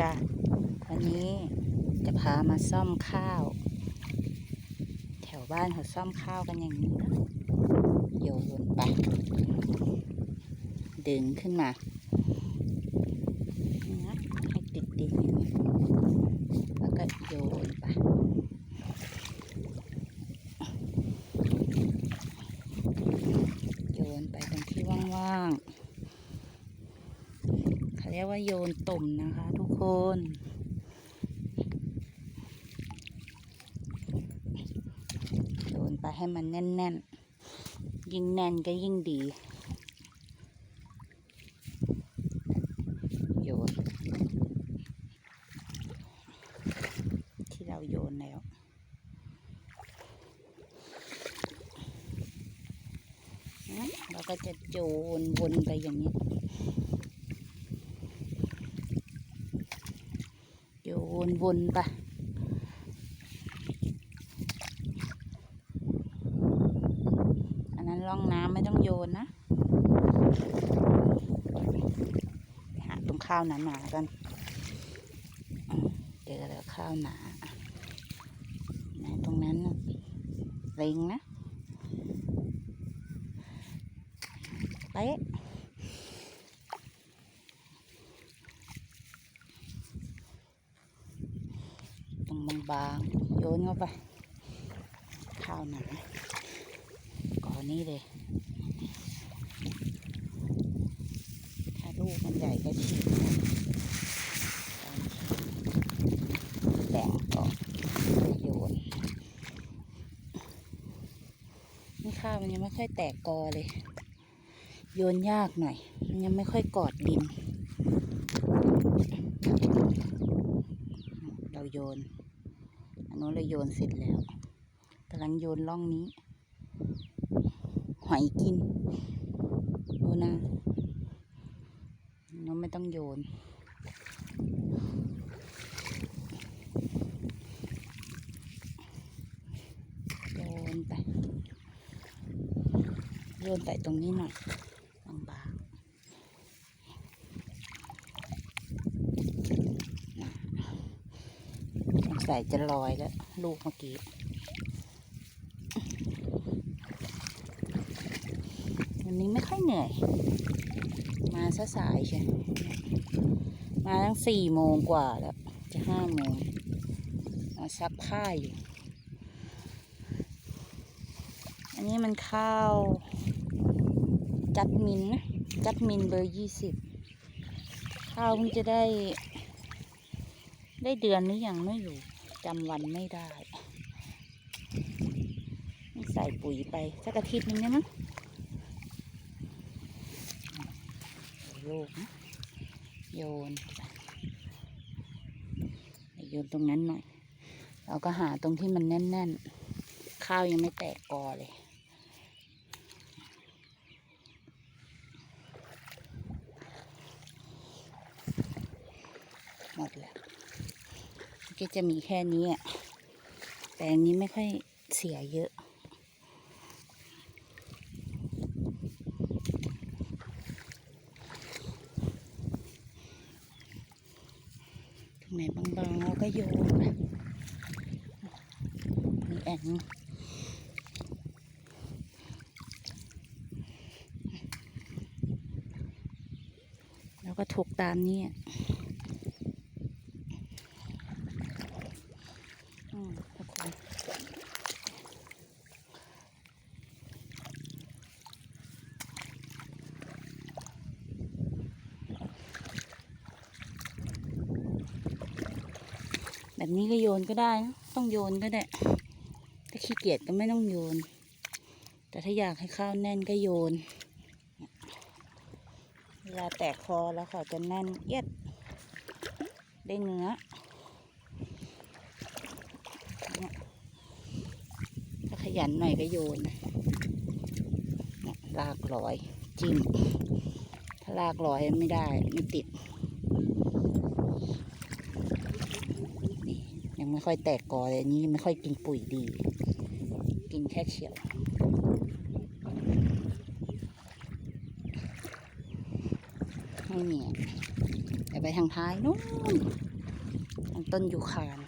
จ้ะวันนี้จะพามาซ่อมข้าว แถวบ้านเขาซ่อมข้าวกันอย่างนี้นะโยนไป ดึงขึ้นมานะให้ติดดินอย่างนี้แล้วก็โยนไป โยนไปตรงที่ว่างๆ เรียกว่าโยนตุ่มนะคะทุกคน โยนไปให้มันแน่นๆ ยิ่งแน่นก็ยิ่งดี โยน ที่เราโยนแล้วเราก็จะโยนวนไปอย่างนี้ โยนวนไปอันนั้นร่องน้ำไม่ต้องโยนนะไปหาตรงข้าวหนาๆกันเจอแล้วข้าวหนาอะไหนตรงนั้นนะเล็งนะเป๊ะตรง บางๆ โยนเข้าไป ข้าวหนาก่อนนี้เลย ถ้าลูกมันใหญ่ก็ฉีกนะแบ่งออกโยน นี่ข้าวมันยังไม่ค่อยแตกกอเลย โยนยากหน่อย มันยังไม่ค่อยกอดดินเราโยน อันนู้นเราโยนเสร็จแล้วกำลังโยนล่องนี้ หอยกิน ดูนะน้องไม่ต้องโยน โยนไป โยนใส่ตรงนี้หน่อย บาง ๆสงสัยจะลอยแล้ว ลูกเมื่อกี้วันนี้ไม่ค่อยเหนื่อย มาซะสายใช่มาตั้งสี่โมงกว่าแล้ว จะห้าโมงมาซักผ้าอยู่อันนี้มันข้าว จัดมินนะจัดมินเบอร์ยี่สิบข้าวเพิ่งจะได้ ได้เดือนหรือยังไม่รู้ จำวันไม่ได้ใส่ปุ๋ยไป สักอาทิตย์นึงได้มั้งโยกนะโยนโยนตรงนั้นหน่อย เราก็หาตรงที่มันแน่น ๆ ข้าวยังไม่แตกกอเลย หมดแล้ว ก็จะมีแค่นี้อะแปลงนี้ไม่ค่อยเสียเยอะ ตรงไหนบางๆเราก็โยนมีแอ่งแล้วก็ถูกตามนี้อะ อืมทุกคน แบบนี้ก็โยนก็ได้นะต้องโยนก็ได้ ถ้าขี้เกียจก็ไม่ต้องโยน แต่ถ้าอยากให้ข้าวแน่นก็โยน เวลาแตกคอแล้วเขาจะแน่นเอียด ได้เนื้อถ้าขยันหน่อยก็โยนลากลอยจิ้มถ้าลากลอยไม่ได้ไม่ติด นี่ยัง ไม่ค่อยแตกกอเลยอันนี่ไม่ค่อยกินปุ๋ยดี กินแค่เฉียวนี่เดี๋ยวไปทางท้ายนู้นต้นยูคาน